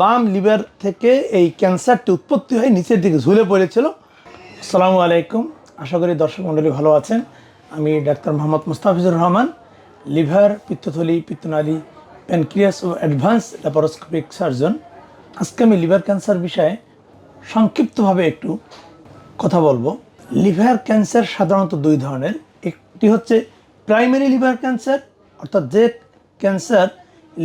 বাম লিভার থেকে এই ক্যান্সারটি উৎপত্তি হয়ে নিচের দিকে ঝুলে পড়েছিল। আসসালামু আলাইকুম। আশা করি দর্শক মণ্ডলী ভালো আছেন। আমি ডাক্তার মোহাম্মদ মুস্তাফিজুর রহমান, লিভার, পিত্তথলি, পিত্তনালী, প্যানক্রিয়াস ও অ্যাডভান্স ল্যাপারোস্কোপিক সার্জন। আজকে আমি লিভার ক্যান্সার বিষয়ে সংক্ষিপ্তভাবে একটু কথা বলব। লিভার ক্যান্সার সাধারণত দুই ধরনের। একটি হচ্ছে প্রাইমারি লিভার ক্যান্সার, অর্থাৎ যে ক্যান্সার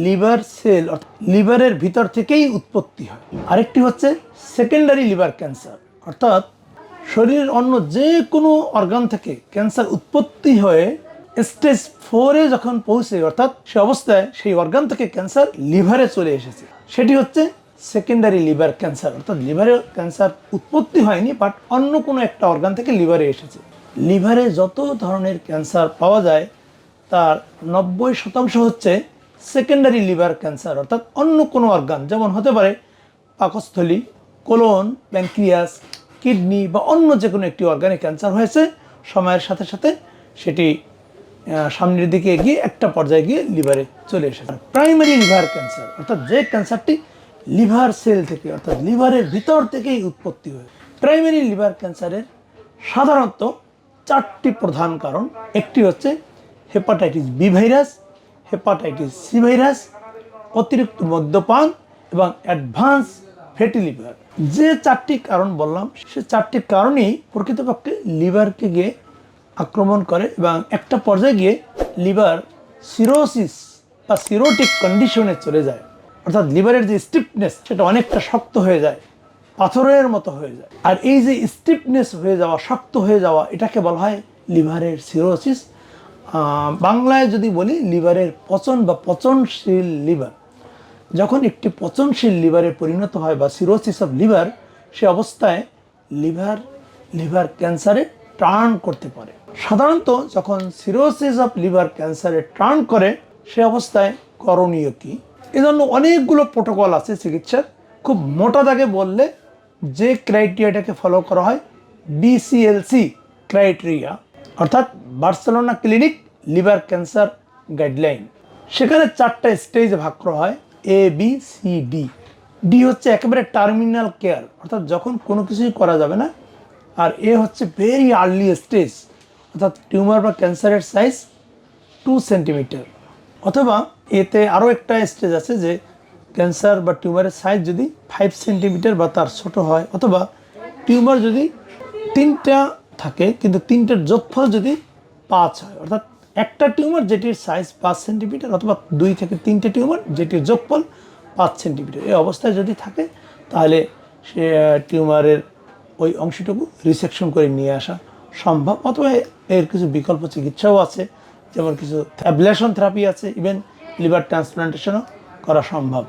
লিভার সেল, অর্থাৎ লিভারের ভিতর থেকেই উৎপত্তি হয়। আরেকটি হচ্ছে সেকেন্ডারি লিভার ক্যান্সার। অর্থাৎ শরীরের অন্য যে কোনো অর্গান থেকে ক্যান্সার উৎপত্তি হয়ে স্টেজ ফোরে যখন পৌঁছে, অর্থাৎ সে অবস্থায় সেই অর্গান থেকে ক্যান্সার লিভারে চলে এসেছে। সেটি হচ্ছে সেকেন্ডারি লিভার ক্যান্সার। অর্থাৎ লিভারে ক্যান্সার উৎপত্তি হয়নি বাট অন্য কোনো একটা অর্গান থেকে লিভারে এসেছে। লিভারে যত ধরনের ক্যান্সার পাওয়া যায়, তার নব্বই শতাংশ হচ্ছে সেকেন্ডারি লিভার ক্যান্সার অর্থাৎ অন্য কোনো অর্গান যেমন হতে পারে পাকস্থলী কোলন প্যানক্রিয়াস কিডনি বা অন্য যে কোনো একটি অর্গানে ক্যান্সার হয়েছে, সময়ের সাথে সাথে সেটি সামনের দিকে এগিয়ে একটা পর্যায়ে গিয়ে লিভারে চলে এসেছে। প্রাইমারি লিভার ক্যান্সার অর্থাৎ যে ক্যান্সারটি লিভার সেল থেকে, অর্থাৎ লিভারের ভিতর থেকেই উৎপত্তি হয় প্রাইমারি লিভার ক্যান্সারের সাধারণত চারটি প্রধান কারণ, একটি হচ্ছে hepatitis B virus hepatitis C virus অতিরিক্ত মদ্যপান এবং অ্যাডভান্স ফ্যাটি লিভার যে চারটি কারণ বললাম, সে চারটি কারণেই প্রকৃতপক্ষে লিভারকে গিয়ে আক্রমণ করে এবং একটা পর্যায়ে গিয়ে লিভার সিরোসিস বা সিরোটিক কন্ডিশনে চলে যায়। অর্থাৎ লিভারের যে স্টিফনেস সেটা অনেকটা শক্ত হয়ে যায়, পাথরের মতো হয়ে যায়। আর এই যে স্টিফনেস হয়ে যাওয়া, শক্ত হয়ে যাওয়া, এটাকে বলা হয় লিভারের সিরোসিস বাংলায় যদি বলি, লিভারের পচন বা পচনশীল লিভার, যখন একটি পচনশীল লিভারে পরিণত হয় বা সিরোসিস অফ লিভার সে অবস্থায় লিভার লিভার ক্যান্সারে টার্ন করতে পারে। সাধারণত যখন সিরোসিস অফ লিভার ক্যান্সারে টার্ন করে, সে অবস্থায় করণীয় কি? এজন্য অনেকগুলো প্রোটোকল আছে চিকিৎসার। খুব মোটা দাগে বললে যে ক্রাইটেরিয়াটাকে ফলো করা হয় বিসিএলসি ক্রাইটেরিয়া অর্থাৎ Barcelona clinic liver cancer guideline. সেখানে চারটা স্টেজে ভাগ করা হয় A B C D D হচ্ছে একেবারে টার্মিনাল কেয়ার, অর্থাৎ যখন কোনো কিছুই করা যাবে না। আর এ হচ্ছে ভেরি আর্লি স্টেজ অর্থাৎ টিউমার বা ক্যান্সারের সাইজ টু সেন্টিমিটার অথবা এতে আরও একটা স্টেজ আছে যে ক্যান্সার বা টিউমারের সাইজ যদি ফাইভ সেন্টিমিটার বা তার ছোট হয়, অথবা টিউমার যদি তিনটা থাকে, কিন্তু তিনটার যোগফল যদি পাঁচ হয়, অর্থাৎ একটা টিউমার যেটির সাইজ পাঁচ সেন্টিমিটার অথবা দুই থেকে তিনটে টিউমার যেটির যোগফল পাঁচ সেন্টিমিটার এই অবস্থায় যদি থাকে, তাহলে সে টিউমারের ওই অংশটুকু রিসেকশন করে নিয়ে আসা সম্ভব। অথবা এর কিছু বিকল্প চিকিৎসাও আছে, যেমন কিছু অ্যাবলেশন থেরাপি আছে ইভেন লিভার ট্রান্সপ্লান্টেশনও করা সম্ভব।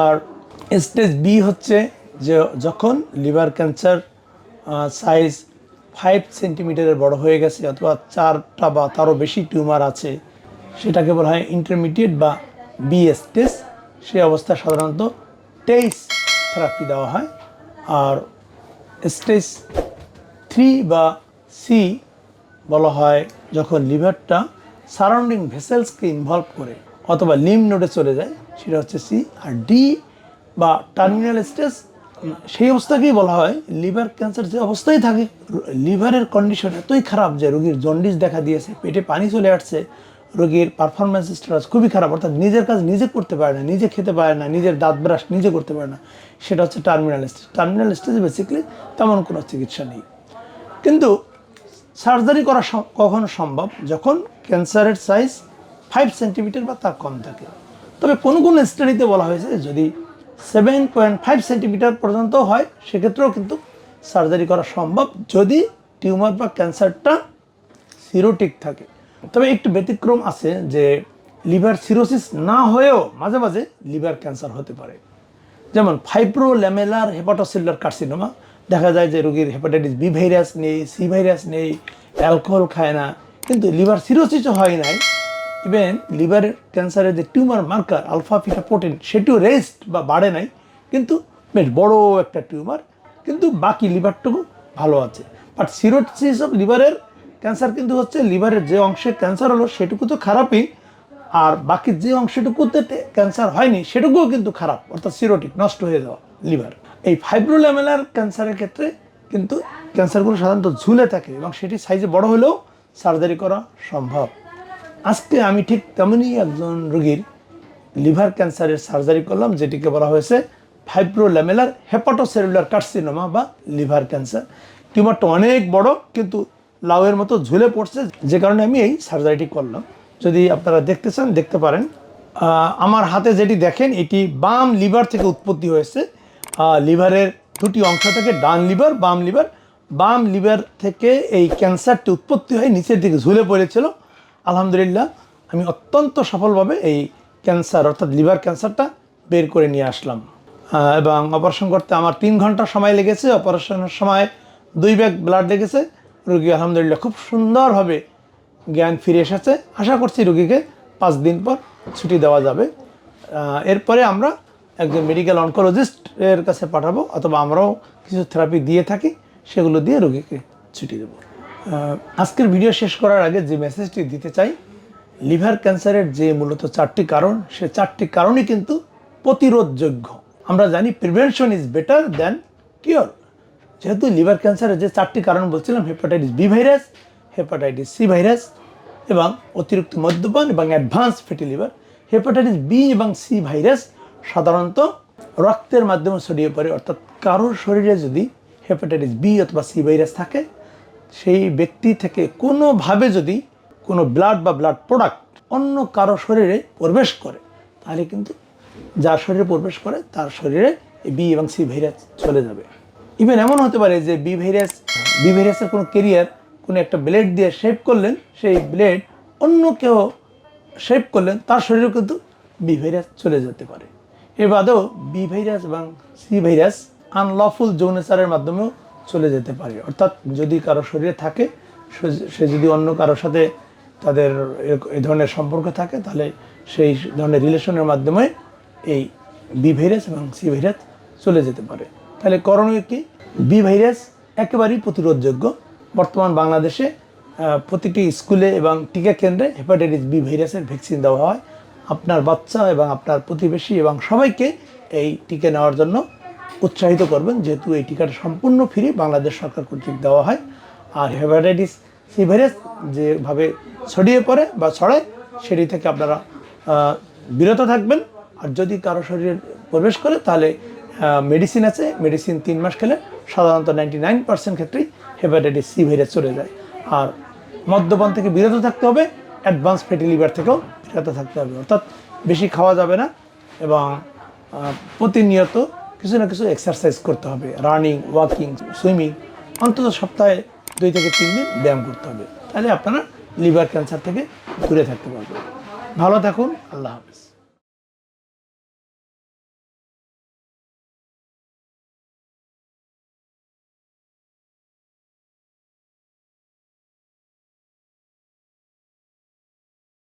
আর স্টেজ বি হচ্ছে যে যখন লিভার ক্যান্সার সাইজ ফাইভ সেন্টিমিটারের বড় হয়ে গেছে অথবা চারটা বা তারও বেশি টিউমার আছে, সেটাকে বলা হয় ইন্টারমিডিয়েট বা বি স্টেজ সে অবস্থা সাধারণত টেইস থেরাপি দেওয়া হয়, আর স্টেজ থ্রি বা সি বলা হয় যখন লিভারটা সারাউন্ডিং ভেসেলসকে ইনভলভ করে অথবা লিম নোডে চলে যায়, সেটা হচ্ছে সি আর ডি বা টার্মিনাল স্টেজ সেই অবস্থাকেই বলা হয় লিভার ক্যান্সার যে অবস্থায় থাকে, লিভারের কন্ডিশন এতই খারাপ যে রোগীর জন্ডিস দেখা দিয়েছে, পেটে পানি চলে আসছে, রোগীর পারফরমেন্স স্ট্যাটাস খুবই খারাপ, অর্থাৎ নিজের কাজ নিজে করতে পারে না, নিজে খেতে পারে না, নিজের দাঁত ব্রাশ নিজে করতে পারে না, সেটা হচ্ছে টার্মিনাল স্টেজ টার্মিনাল স্টেজে বেসিক্যালি তেমন কোনো চিকিৎসা নেই। কিন্তু সার্জারি করা কখনো সম্ভব যখন ক্যান্সারের সাইজ ফাইভ সেন্টিমিটার বা তার কম থাকে। তবে কোনো কোনো স্টাডিতে বলা হয়েছে যদি সেভেন পয়েন্ট ফাইভ সেন্টিমিটার পর্যন্ত হয়, সেক্ষেত্রেও কিন্তু সার্জারি করা সম্ভব যদি টিউমার বা ক্যান্সারটা সিরোটিক থাকে। তবে একটু ব্যতিক্রম আছে যে লিভার সিরোসিস না হয়েও মাঝে মাঝে লিভার ক্যান্সার হতে পারে। যেমন ফাইব্রো ল্যামেলার হেপাটোসেলুলার কার্সিনোমা দেখা যায় যে রোগীর হেপাটাইটিস বি ভাইরাস নেই সি ভাইরাস নেই অ্যালকোহল খায় না, কিন্তু লিভার সিরোসিসও হয় নাই ইভেন লিভার ক্যান্সারের যে টিউমার মার্কার আলফা ফিটা প্রোটিন সেটিও রেস্ট বা বাড়ে নাই, কিন্তু বেশ বড় একটা টিউমার কিন্তু বাকি লিভারটুকু ভালো আছে। বাট সিরোসিস অফ লিভারের ক্যান্সার কিন্তু হচ্ছে লিভারের যে অংশে ক্যান্সার হলো, সেটুকু তো খারাপই, আর বাকি যে অংশটুকুতে ক্যান্সার হয়নি, সেটুকুও কিন্তু খারাপ, অর্থাৎ সিরোটিক নষ্ট হয়ে যাওয়া লিভার এই ফাইব্রোল্যামেলার ক্যান্সারের ক্ষেত্রে কিন্তু ক্যান্সারগুলো সাধারণত ঝুলে থাকে, এবং সেটি সাইজে বড় হলেও সার্জারি করা সম্ভব। আজকে আমি ঠিক তেমনই একজন রোগীর লিভার ক্যান্সারের সার্জারি করলাম, যেটিকে বলা হয়েছে ফাইব্রোল্যামেলার হেপাটোসেলুলার কার্সিনোমা বা লিভার ক্যান্সার। টিউমারটা অনেক বড়, কিন্তু লাউয়ের মতো ঝুলে পড়ছে, যে কারণে আমি এই সার্জারিটি করলাম। যদি আপনারা দেখতে চান, দেখতে পারেন। আমার হাতে যেটি দেখেন, এটি বাম লিভার থেকে উৎপত্তি হয়েছে। লিভারের দুটি অংশ থেকে ডান লিভার, বাম লিভার। বাম লিভার থেকে এই ক্যান্সারটি উৎপত্তি হয়ে নিচের দিকে ঝুলে পড়েছিল। আলহামদুলিল্লাহ, আমি অত্যন্ত সফলভাবে এই ক্যান্সার, অর্থাৎ লিভার ক্যান্সারটা বের করে নিয়ে আসলাম। এবং অপারেশন করতে আমার তিন ঘণ্টা সময় লেগেছে। অপারেশনের সময় দুই ব্যাগ ব্লাড লেগেছে। রুগী আলহামদুলিল্লাহ খুব সুন্দরভাবে জ্ঞান ফিরে এসেছে। আশা করছি রুগীকে পাঁচ দিন পর ছুটি দেওয়া যাবে। এরপরে আমরা একজন মেডিকেল অনকোলজিস্টের কাছে পাঠাবো, অথবা আমরাও কিছু থেরাপি দিয়ে থাকি, সেগুলো দিয়ে রুগীকে ছুটি দেবো। আজকের ভিডিও শেষ করার আগে যে মেসেজটি দিতে চাই, লিভার ক্যান্সারের যে মূলত চারটি কারণ, সে চারটি কারণই কিন্তু প্রতিরোধযোগ্য। আমরা জানি prevention is better than cure যেহেতু লিভার ক্যান্সারের যে চারটি কারণ বলছিলাম hepatitis B virus hepatitis C virus এবং অতিরিক্ত মদ্যপান এবং advance fatty liver hepatitis B এবং সি ভাইরাস সাধারণত রক্তের মাধ্যমে ছড়িয়ে পড়ে। অর্থাৎ কারোর শরীরে যদি হেপাটাইটিস বি অথবা সি ভাইরাস থাকে সেই ব্যক্তি থেকে কোনোভাবে যদি কোনো ব্লাড বা ব্লাড প্রোডাক্ট অন্য কারও শরীরে প্রবেশ করে, তাহলে কিন্তু যার শরীরে প্রবেশ করে, তার শরীরে বি এবং সি ভাইরাস চলে যাবে। ইভেন এমন হতে পারে যে বি ভাইরাস বি ভাইরাসের কোনো কেরিয়ার কোনো একটা ব্লেড দিয়ে শেপ করলেন, সেই ব্লেড অন্য কেউ শেপ করলেন, তার শরীরেও কিন্তু বি ভাইরাস চলে যেতে পারে। এর বাদেও বি ভাইরাস এবং সি ভাইরাস আনলফুল যৌনাচারের মাধ্যমেও চলে যেতে পারে। অর্থাৎ যদি কারও শরীরে থাকে, সে- যদি অন্য কারোর সাথে তাদের এই ধরনের সম্পর্ক থাকে, তাহলে সেই ধরনের রিলেশনের মাধ্যমে এই বি ভাইরাস এবং সি ভাইরাস চলে যেতে পারে। তাহলে করণীয় কি? বি ভাইরাস একেবারেই প্রতিরোধযোগ্য। বর্তমান বাংলাদেশে প্রতিটি স্কুলে এবং টিকা কেন্দ্রে হেপাটাইটিস বি ভাইরাসের ভ্যাকসিন দেওয়া হয়। আপনার বাচ্চা এবং আপনার প্রতিবেশী এবং সবাইকে এই টিকা নেওয়ার জন্য উৎসাহিত করবেন যেহেতু এই টিকাটা সম্পূর্ণ ফ্রি, বাংলাদেশ সরকার কর্তৃক দেওয়া হয়। আর হেপাটাইটিস সি ভাইরাস যেভাবে ছড়িয়ে পড়ে বা ছড়ায়, সেটি থেকে আপনারা বিরত থাকবেন। আর যদি কারও শরীরে প্রবেশ করে, তাহলে মেডিসিন আছে। মেডিসিন তিন মাস খেলে সাধারণত নাইনটি নাইন পার্সেন্ট ক্ষেত্রেই হেপাটাইটিস সি ভাইরাস চলে যায়। আর মদ্যপান থেকে বিরত থাকতে হবে। অ্যাডভান্স ফ্যাটি লিভার থেকেও বিরত থাকতে হবে। অর্থাৎ বেশি খাওয়া যাবে না এবং প্রতিনিয়ত কিছু না কিছু এক্সারসাইজ করতে হবে। রানিং ওয়াকিং সুইমিং অন্তত সপ্তাহে দুই থেকে তিন দিন ব্যায়াম করতে হবে। তাহলে আপনারা লিভার ক্যান্সার থেকে দূরে থাকতে পারবেন। ভালো থাকুন, আল্লাহ হাফিজ।